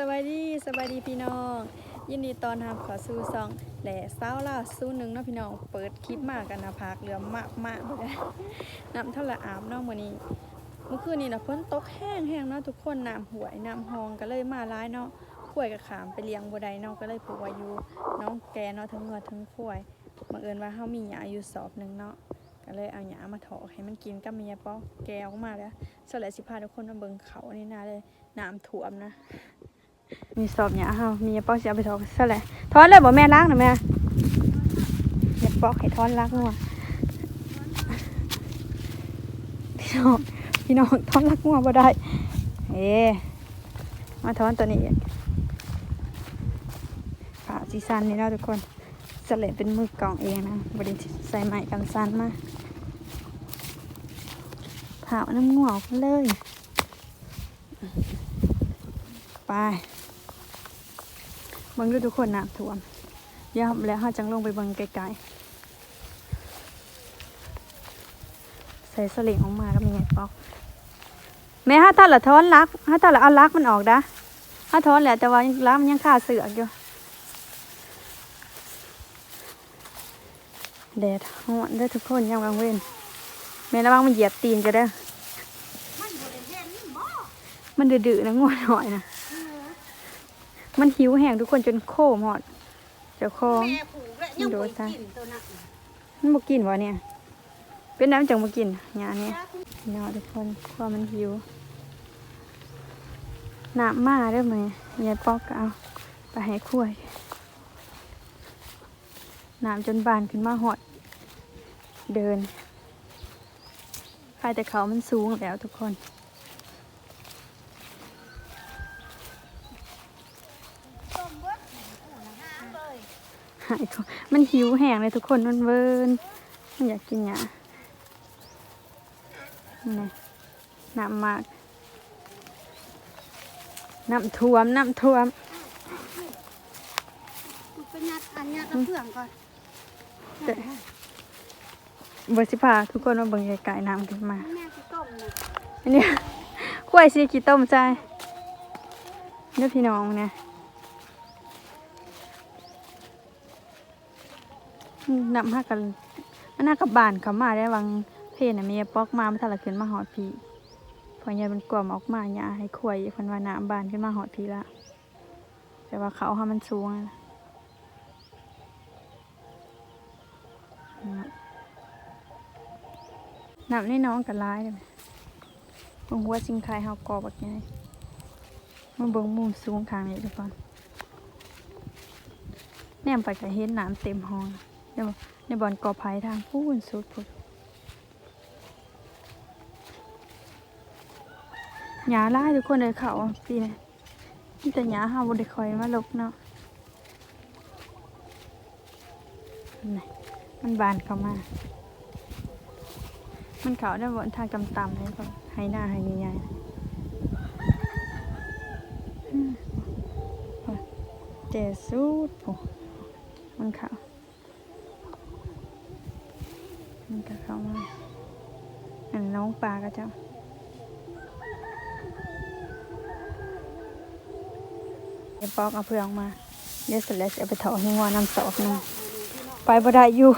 สวัสดีสวัสดีพี่น้อง ยินดีตอนรับขอสู่ซองแหล่เศร้าล่าสู้หนึ่งเนาะพี่น้อง เปิดคลิปมากกันนะพากเรือมากมากเลยน้ำเท่าละอาบนาะมื้อนี้ เมื่อคืนนี้นะฝนตกแห้งแห้งเนาะทุกคนน้ำห่วยน้ำหองก็เลยมาร้ายเนาะข่วยกับขามไปเลี้ยงบ่ได้เนาะก็เลยปลูกไว้อยู่น้องแกเนาะทั้งเงวดทั้งข่วยบังเอิญว่าเฮามีหญ้าอยู่สอบหนึ่งเนาะก็เลยเอาหญ้ามาถอกให้มันกินกับเมียป้อแกออกมาแล้วสวัสดีสิพาทุกคนมาเบิ่งเขานี่นะเลยน้ำท่วมนะ มีสอบเนี่ยเฮามีปอกเสิเอาไปทอนซะแหละทอนเลยบ่แม่ล้างหนะแม่อย่าปอกให้ทอนล้างงัวพี่น้องพี่น้องทอนล้างงัวบ่ได้เอ๊มาทอนตัวนี้ผ่าซีซันนี่เนาะทุกคนสเลดเป็นมือกล่องเองนะบไดิใส่ไม้กันซันมาผ่าน้ำงัวออกเลยไป เบิ่งดูทุกคนน้ำท่วมเดี๋ยวแล้วเราจังลงไปเบิ่งไกลๆใส่สลิงออกมาก็มีไงปอก แม่ถ้าท่าละท้อนลักถ้าท่าละเอาลักมันออกนะถ้าท้อนแหละแต่ว่าลักมันยังขาดเสือกอยู่แดดฮ้อนเด้ทุกคนยามกลางเว้นแม่ระวังมันเหยียบตีนจะเด้ มันดื้อๆนะงวดหอยนะ มันหิวแห้งทุกคนจนโค้มหอดเจ้าของแม่ผูกและยังบ่กินตัวนั้นมันบ่กินวะเนี่ย เป็นน้ำจังบ่กินหยาเนี่ยเนาะทุกคนเพราะมันหิวน้ำมาได้ไหมยายปอกก็เอาไปให้คุ้ยน้ำจนบานขึ้นมาหอด เดินใครแต่เขามันสูงแล้วทุกคน ต้มเบิดโอ้หาเลย หายก่อนมันหิวแห้งเลยทุกคนมันเวินมันอยากกินหยานี่น้ำมากน้ำท่วมน้ำท่วมกูไปยัดอันยัดเอาเพื่องก่อนเด้อเบอร์สิพาทุกคนมาเบิ่งไก่ๆน้ำขึ้นมาแม่สิต้มนะอันเนี้ยข้วยซีกี่ต้มใจเด้อพี่น้องเนี่ย นำห้ากันมันน่ากับบานเขามาได้วังเพนน่ะมีปอกมามันทะละขึ้นมาหอดพีพอยายมันกล่อมออกมาเนี่ยาให้ขวยเพันว่าน้ำบานขึ้นมาหอดพีละแต่ว่าเขาให้มันสูงอะนะนำนี่น้องกันร้ายเลยบงหัวสิงไข่เฮากอบักใหญ่มาเบิ่งมุมสูงข้างนี้ทุกคนแนมไปก็เห็นน้ำเต็มห้อง ในบ่ในบอนกอไผ่ทางพูนสุดพุ่นหญ้าหลายทุกคนเลยเขาปีนี้มีแต่หญ้าเฮาบ่ได้คอยมาลกเนาะนี่มันบานเข้ามา มันเขาได้บนทางต่ำๆเลยก่อนให้หน้าให้ใหญ่ๆเจสุดโอ้มันเขามันก็เข้ามาอันน้อง ปลาก็จะเดี๋ยวปอกเอาเพื่องมาเดี๋ยวเสร็จแล้วจะไปถอดห้งัวน้ำสอกหนึงไปบ่ได้อยู่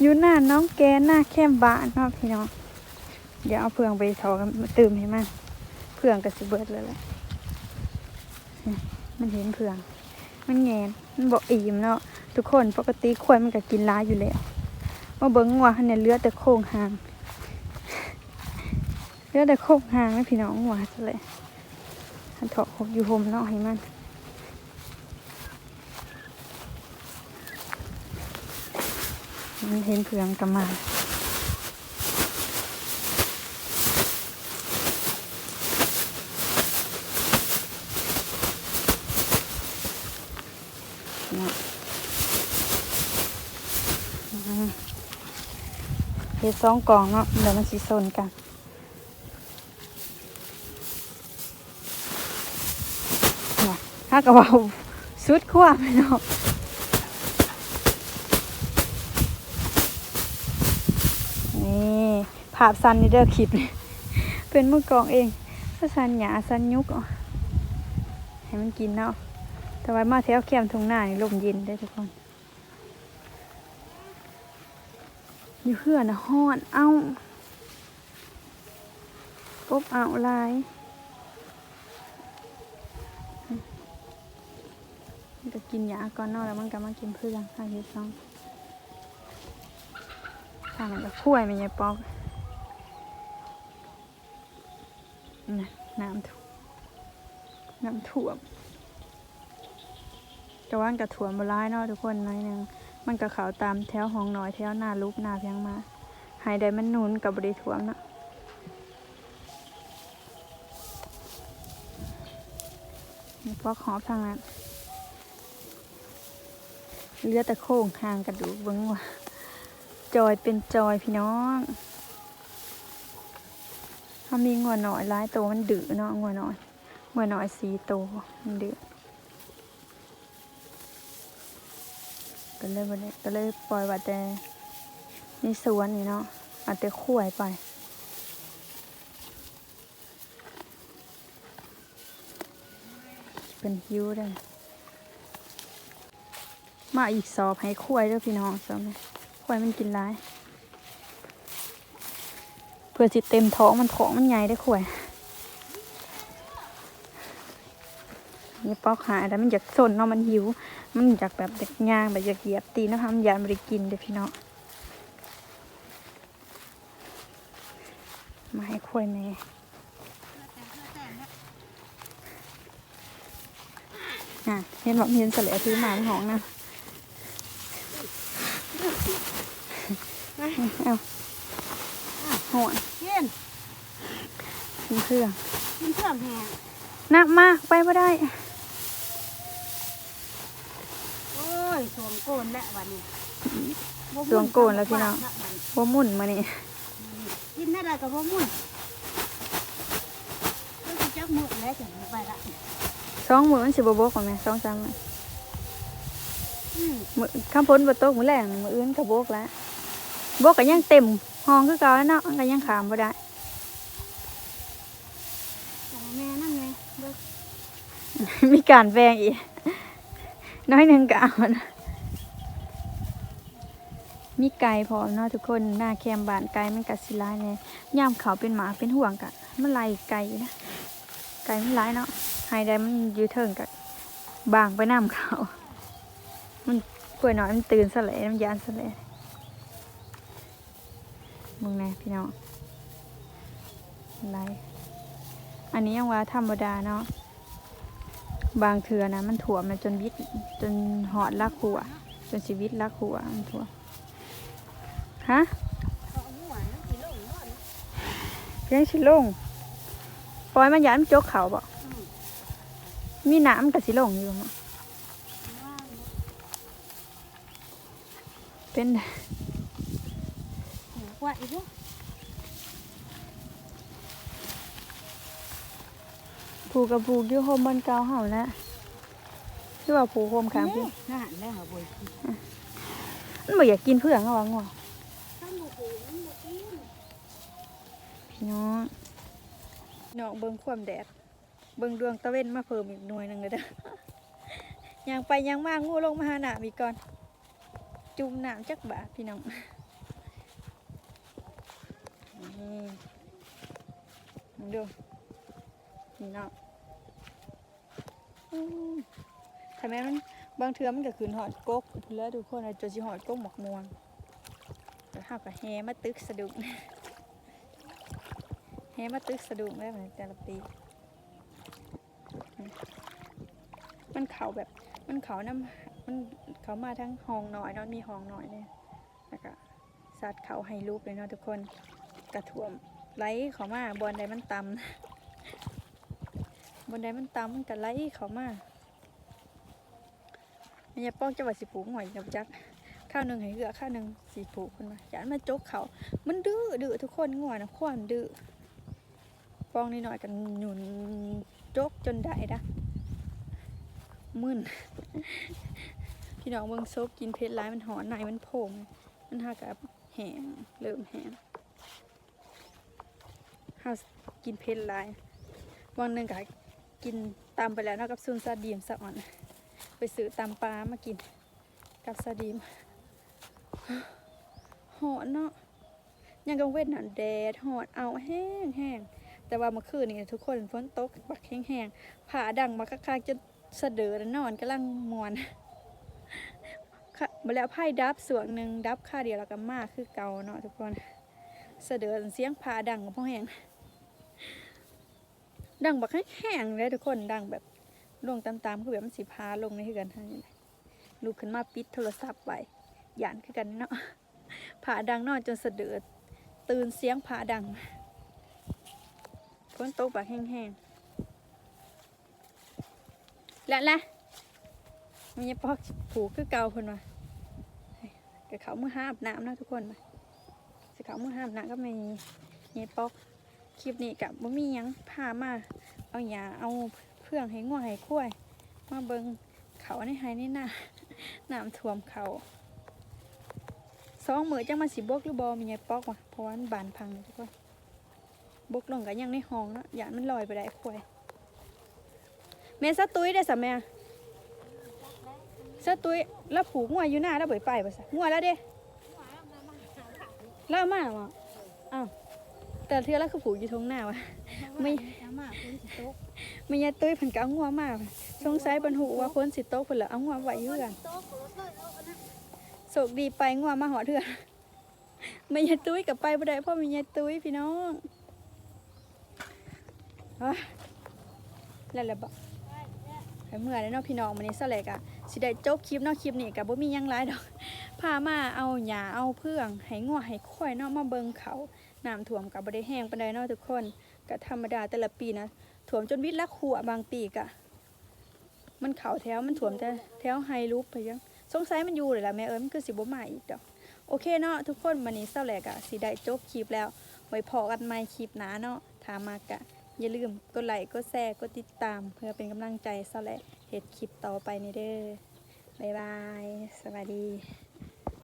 อยู่หน้าน้องแกหน้าแค้มบ้านเนาะพี่น้องเดี๋ยวเอาเพื่องไปถอกันตื่มให้มันเพื่องก็สิเบิดเลยแหละมันเห็นเพื่อง มันแงนมันบอกอิ่มเนาะทุกคนปกติควายมันก็กินร้าอยู่แล้วมาเบิ้งว่าเนี่ยเลือแต่โครงหาง เลือแต่โครงหางนะพี่น้องหวซะเลยหันเถอดหกอยู่โฮมเนาะให้มันมันเห็นเพื่องกลับมาเฮ็ดสองกล่องเนาะเดี๋ยวมันสิซนกันน่ะ ถ้ากระเป๋าสุดขั้วไปเนาะนี่ภาพสันนี่เด้อคลิปนี่เป็นมือกองเองถ้าสันหยาสันยุกให้มันกินเนาะแต่ว่ามาแถวแคมทุ่งนานี่ลมเย็นได้ทุกคนอยู่เพื่อนนะฮอน เอ้าอบเอาลาย ก็กินยาก่อนนอกแล้วมันก็มากินเพื่อนข้างที่สองทางมันจะพุ่ยไม่ยายปอกน่ะน้ำท่วน้ำท่วมแต่ว่ามันกระถ่วมบร้ายเนาะทุกคนน้อยหนึ่งมันก็เขาตามแถวห้องน้อยแถวหน้าลูกหน้าเพียงมาหายได้มันนุนกับบริถ่วมเนาะนี่พวกหอบทางนั้น เหลือแต่โค้งห่างกระดูกเบิ้งว่าจอยเป็นจอยพี่น้องถ้ามีงัวหน่อยร้ายโตวมันดื้อเนาะงัวหน่อยงัวหน่อยสีโตวมันดื้อก็เลยบ่ได้ก็เลยปล่อยว่าแต่ในสวนนี่เนาะอาแต่ข่วยไปเป็นหิวได้ มาอีกสอบให้ข่วยเด้วยพี่น้องสอบนี้ข่วยมันกินร้าย เพื่อสิเต็มท้องมันท้องมันใหญ่ได้อข่วยนี่ปอกหายแต่มันอยากสนเนาะมันหิว มันอยากแบบอยากย่างแบบอยากเหยียบตีนะคะมันอยานบริกินเด้อพี่น้องมาให้คุยแม่อะเห็นบอกเห็นเสลยซื้อมาในห้องนะ เอาหอนเย็นกินเครื่องกินเครื่องแห้งนักมากไปไม่ได้ โอ้ยสวมโกนแล้ววันนี้บ่สวมโกนแล้วพี่น้องบ่หมุ่นมานี่กินได้แล้วก็บ่มุ่นก็สิจักมื้อแล้วจังไปละสองมือมันสิบโบกกว่าไหมสองสามมืออื มมือข้ามพ้นบนโต๊ะมือแรงมืออื่นก็โบกแล้วโบกก็ยังเต็มห้องคือเก่าแล้วเนาะมันก็ยังขามบ่ได้ของแม่นั่นไงเบิกมีการแบ่งอีกน้อยหนึ่งก็เอานะมีไก่พร้อมเนาะทุกคนหน้าแคมบานไก่มันกัดสิร้ายเนี่ยย่ามเขาเป็นหมาเป็นห่วงกะมันไล่ไก่นะไก่มันร้ายเนาะไฮได้มันอยืดเทิงกับบางไปน้ำเขา มันป่วยน่อยมันตื่นสะเลยมันยานสะเลยมึงไงพี่น้องไล่อันนี้ยังว่าธรรมดาเนาะบางเถื่อนะมันถั่วมนจนวิทย์จนหอดลักหัว จนชีวิตลักหัวมันถั่วฮะเลงเนาะเพียงชิลงปล่อยมันยันมันจกเขาบอืมมีน้ำกับสิลงอยู่มั้ง ว่า เป็นหัวกว่าอีกบ่ผูกกับผูกอยู่โฮมบนเกาเห่าแล้วคือว่าผูกโฮมขางพี่น่าหันแล้วบ่อยกินมันบ่อยากกินเพื่อนเขาว่างัวถ้าหมูปูมันบ่กินพี่น้องน้องเบิ่งความแดด เบิ่งดวงตะเว้นมาเพิ่มอีกหน่วยหนึงเลยเด้อยังไปยังมางูลงมาหาหนามอีกก่อน จุ่มน้ำจักบาพี่น้องนี่ดูนี่เนาะอืมทำไมมันบางเทือมันก็ขึ้นหอดกกแล้วทุกคนอะจนสิหอดกกหมกมวงแล้วห้ากับแฮมาตึกสะดุ้งแฮมาตึกสะดุ้งได้เหมือนแต่ละปีมันเข่าแบบมันเขาน้ำ มันเขามาทั้งห้องหน่อยเนาะมีห้องหน่อยเนี่ยแล้วก็สัตว์เขาให้รูปเลยเนาะทุกคนกระถ่วมไหลเขามาบอนใดมันต่ำบนใดมันต่ำมันก็ไหลเขามาแม่ยาป้องจะว่าสิผูกหน่อยกับจักข้าวหนึ่งให้เหือข้าวหนึ่งสีผูกคนมาอย่ามันจกเขา มันดื้อดื้อทุกคนง่วนะความดื้อป้องนิดหน่อยกันหนุนจกจนได้นะ มึนพี่น้องเบิ่งโซกกินเพชรร้ายมันหอนในมันโผล่มามันหากับแหงเริ่มแหงห้ากินเพชรร้ายวันหนึ่งกับกินตามไปแล้วนะกับซุนซาดีมสะอ่อน ไปซื้อตำปลามากินกับซาดีมหอนเนาะยังกังเว้นน่ะแดดหอนเอาแห้งแห้งแต่ว่าเมื่อคืนนี่ทุกคนฝนตกบักแห้งแห้งผ่าดังมาคักๆจน สะเดือนอนกำลังมวนมาแล้วไพ่ดับสวงหนึ่งดับค่าเดียวแล้วก็มากคือเก่าเนาะทุกคนสะเดือดเสียงผ่าดังกับพ่อแห้งดังแบักแห้งๆเลยทุกคนดังแบบลงตามๆคือแบบมันสิพาลงในคือกันทั้งนี้ละลุกขึ้นมาปิดโทรศัพท์ไว้ย่านคือกันเนาะผาดังนอนจนสะเดือดตื่นเสียงผาดังฝนตกแบบแห้งๆ และละมันยังปอกผูกคือเก่าคนว่ะกับเขาเมื่อห้าอาบน้ำนะทุกคนมาสเขาเมื่อห้าอาบน้ำก็ไม่ยังปอกคลิปนี้กับบ่มียังพามา เอาหยาเอาเพื่องให้ง่วงให้คุ้ยมาเบิงเขาในไฮนี่น่ะน้ำท่วมเขาสองมือจังมาสิบกหรือบอมีไงปอกว่ะเพราะว่ามันบานพังทุกคนบกลงกันยังในห้องเนาะอย่ามันลอยไปได้คุ้ย แม่สะตุ้ยได้สัมแม่สะตุ้ยแล้วผูกงัวอยู่หน้าแล้วเบิดไปป่ะสะงัวแล้วเด้แล้วมาว่ะอ้าวแต่เทือแล้วคือผูกอยู่ทงหน้าวะไม่อามาคุณสิตกไม่ยายตุ้ยเพิ่นก็เอางัวมาสงสัยเพิ่นหูว่าคนสิโตกเพิ่นละเอางัวไว้อยู่กันตกรถเลยเอาอันนั้นโชคดีไปงัวมาหอเถื่อนไม่ยายตุ้ยกับไปบ่ได้เพราะมียายตุ้ยพี่น้องอะแล้วล่ะบ่ใเมื่อแล้วเนาะพี่น้องมื้อนี้ซะแหลกอะสิได้จบคลิปเนาะคลิปนี้ก็บ่มียังหลายดอกพามาเอาหญ้าเอาเพื่องให้งัวให้ควายเนาะมาเบิ่งเขาน้ำท่วมก็บ่ได้แห้งปานใดเนาะทุกคนก็ธรรมดาแต่ละปีนะท่วมจนวิดละขัวบางปีก็มันเขาแถวมันถ่วมแต่แถวไฮรูปไปยังสงสัยมันอยู่เลยล่ะแม่เอิญมันคือสิบ่มาอีกดอกโอเคเนาะทุกคนวันนี้เศร้าแหลกอะสิได้จบคลิปแล้วไว้พอกันใหม่คลิปหนาเนาะถามมากะ อย่าลืมกดไลค์กดแชร์กดติดตาม เพื่อเป็นกำลังใจซะและเห็ดคลิปต่อไปในเด้อบ๊ายบาย สวัสดี